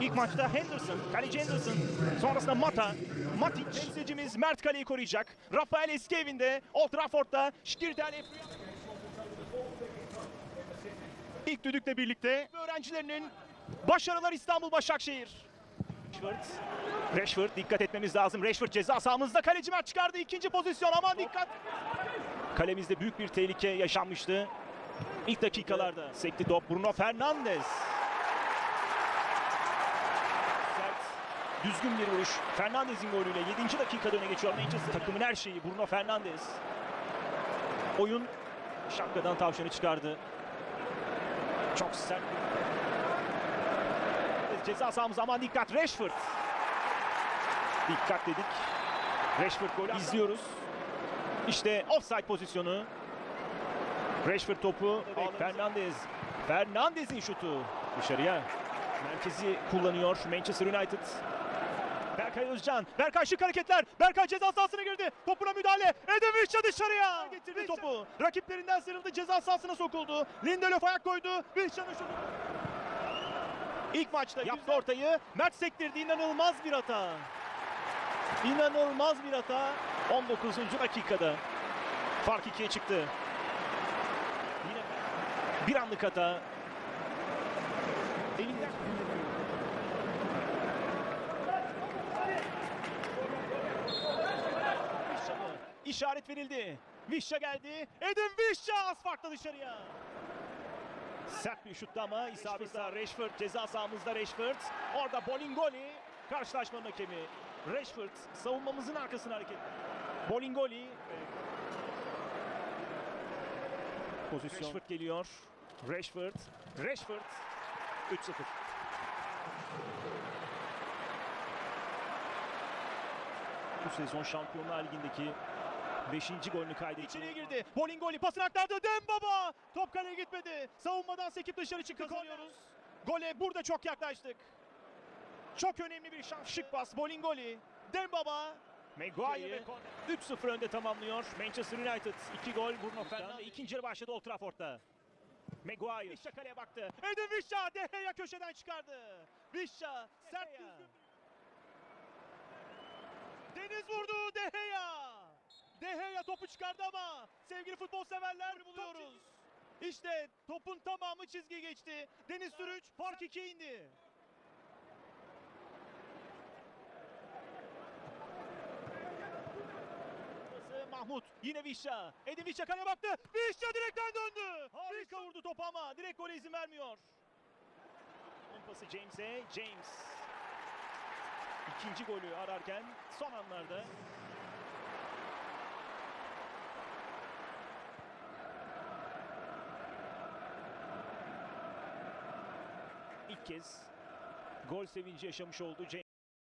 İlk maçta Henderson, kaleci Henderson. Sonrasında Mata, Matic. Temsilcimiz Mert kaleyi koruyacak. Rafael eski evinde, Old Trafford'da. Şkirtel İlk düdükle birlikte öğrencilerinin başarılar İstanbul Başakşehir. Rashford, Rashford dikkat etmemiz lazım. Rashford ceza sahamızda kaleci Mert çıkardı. ikinci pozisyon aman dikkat. Kalemizde büyük bir tehlike yaşanmıştı. İlk dakikalarda sekti top Bruno Fernandes. Sert, düzgün bir vuruş. Fernandes'in golüyle 7. dakikada öne geçiyor Manchester. Takımın her şeyi Bruno Fernandes. Oyun şapkadan tavşanı çıkardı. Çok sert. Ceza sahamız aman dikkat Rashford. Dikkat dedik. Rashford golü izliyoruz. İşte offside pozisyonu. Rashford topu. Fernandez. Fernandez'in şutu. Dışarıya. Merkezi kullanıyor Manchester United. Berkay Özcan. Berkay şık hareketler. Berkay ceza sahasına girdi. Topuna müdahale. Edin Vişça dışarıya. Getirdi topu. Rakiplerinden sıyrıldı. Ceza sahasına sokuldu. Lindelöf ayak koydu. Vişça'nın şutu. İlk maçta yaptı ortayı. Mert sektirdi. İnanılmaz bir hata. İnanılmaz bir hata. 19. dakikada. Fark ikiye çıktı. Yine bir anlık hata. Elinden Vişça mı? İşaret verildi. Vişça geldi. Edin Vişça az farkla dışarıya. Sert bir şuttu ama isabetler Rashford ceza sahamızda Rashford. Orada Bolingoli karşılaşmanın hakemi. Rashford savunmamızın arkasına hareket. Bolingoli pozisyon. Rashford geliyor. Rashford. Rashford 3-0. Bu sezon Şampiyonlar Ligi'ndeki 5. golünü kaydetti. İçeriye girdi. Bolingoli pasını aktardı. Dembaba. Top kaleye gitmedi. Savunmadan sekip dışarı çıktı. Kazanıyoruz. Gole burada çok yaklaştık. Çok önemli bir şans. Şık pas. Bolingoli. Dembaba. Maguire ve 3-0 önde tamamlıyor. Manchester United 2 gol. Bruno Fernandes ikinci yarı başladı Old Trafford'da. Maguire. Vişça kaleye baktı. Edin Vişça. De Gea köşeden çıkardı. Vişça sert düzgün. Deniz vurdu topu çıkardı ama sevgili futbol severler buluyoruz. İşte topun tamamı çizgi geçti. Deniz Sürüç fark 2'ye indi. Mahmut yine Vişça. Edin Vişça kaleye baktı. Vişça direkten döndü. Harika vurdu topu ama direkt gole izin vermiyor. Ön pası James'e. James. İkinci golü ararken son anlarda ilk kez gol sevinci yaşamış oldu James.